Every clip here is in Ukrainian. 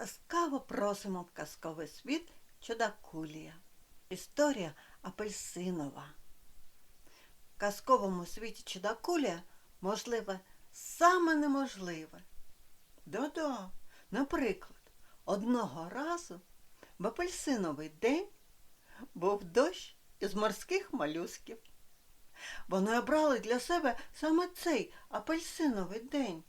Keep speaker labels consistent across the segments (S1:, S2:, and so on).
S1: Ласкаво просимо в казковий світ Чудакулія. Історія апельсинова. В казковому світі Чудакулія можливе саме неможливе. Да-да, наприклад, одного разу в апельсиновий день був дощ із морських малюсків. Вони обрали для себе саме цей апельсиновий день,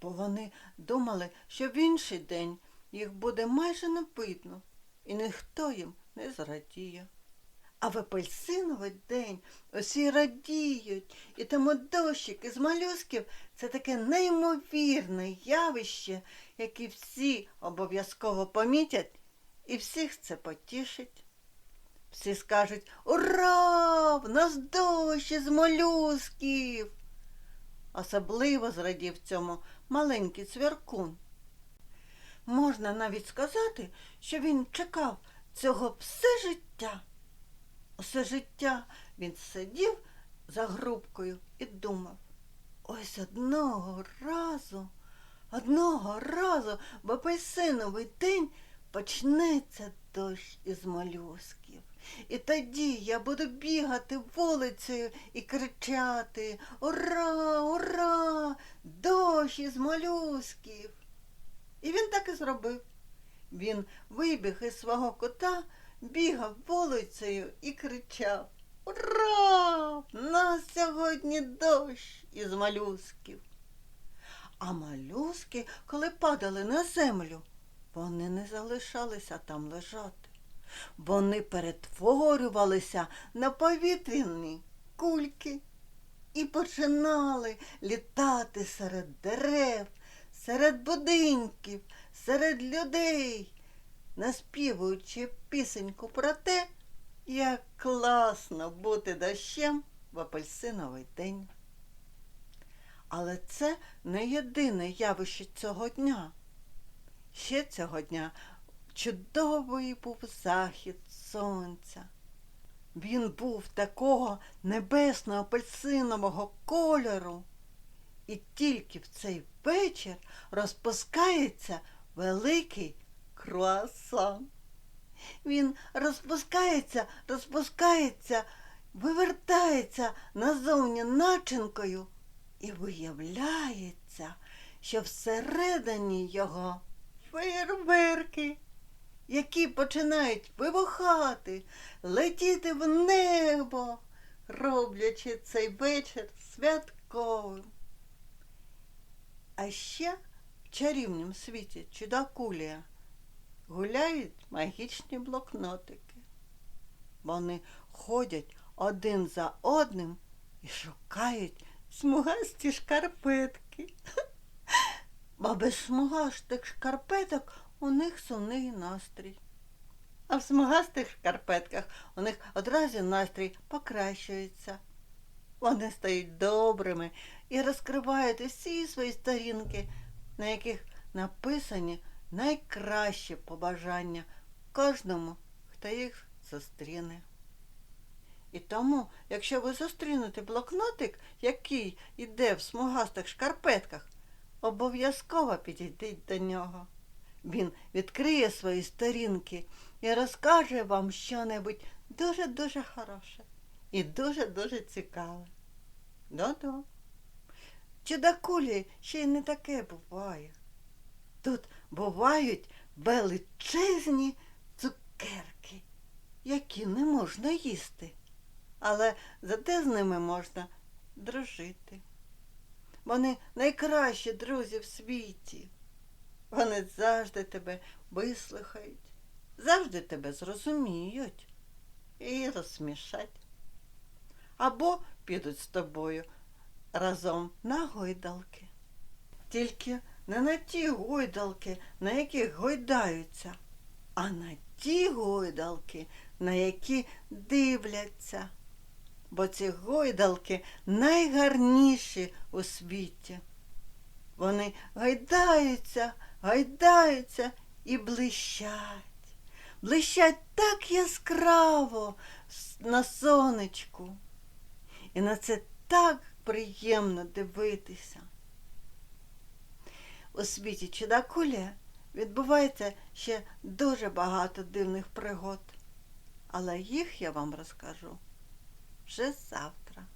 S1: бо вони думали, що в інший день їх буде майже не видно, і ніхто їм не зрадіє. А в апельсиновий день усі радіють, і тому дощик із малюсків це таке неймовірне явище, яке всі обов'язково помітять, і всіх це потішить. Всі скажуть Ура! В нас дощ із молюсків. Особливо зрадів цьому маленький цвіркун. Можна навіть сказати, що він чекав цього все життя. Усе життя він сидів за грубкою і думав. Ось одного разу, одного разу в апельсиновий день почнеться дощ із молюсків. І тоді я буду бігати вулицею і кричати Ура, ура! Дощ із молюсків! І він так і зробив. Він вибіг із свого кота, бігав вулицею і кричав Ура! В нас сьогодні дощ із малюсків. А малюски, коли падали на землю, вони не залишалися там лежати. Вони перетворювалися на повітряні кульки і починали літати серед дерев, серед будинків, серед людей, наспівуючи пісеньку про те, як класно бути дощем в апельсиновий день. Але це не єдине явище цього дня. Ще цього дня чудовий був захід сонця. Він був такого небесно апельсинового кольору. І тільки в цей вечір розпускається великий круасан. Він розпускається, розпускається, вивертається назовні начинкою і виявляється, що всередині його фейерверки, які починають вибухати, летіти в небо, роблячи цей вечір святковим. А ще в чарівнім світі чудакулія гуляють магічні блокнотики. Вони ходять один за одним і шукають смугасті шкарпетки. Бо без смугастих шкарпеток у них сумний настрій. А в смугастих шкарпетках у них одразу настрій покращується. Вони стають добрими і розкривають усі свої сторінки, на яких написані найкращі побажання кожному, хто їх зустріне. І тому, якщо ви зустрінете блокнотик, який йде в смугастих шкарпетках, обов'язково підійдіть до нього. Він відкриє свої сторінки і розкаже вам щонебудь дуже-дуже хороше і дуже-дуже цікаве. Да-да. Чудакулі ще й не таке буває. Тут бувають величезні цукерки, які не можна їсти, але зате з ними можна дружити. Вони найкращі друзі в світі. Вони завжди тебе вислухають, завжди тебе зрозуміють і розсмішать. Або підуть з тобою разом на гойдалки. Тільки не на ті гойдалки, на яких гойдаються, а на ті гойдалки, на які дивляться. Бо ці гойдалки найгарніші у світі. Вони гайдаються, гайдаються і блищать. Блищать так яскраво на сонечку. І на це так приємно дивитися. У світі чудакуля відбувається ще дуже багато дивних пригод. Але їх я вам розкажу вже завтра.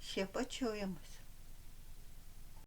S1: Ще почуємось.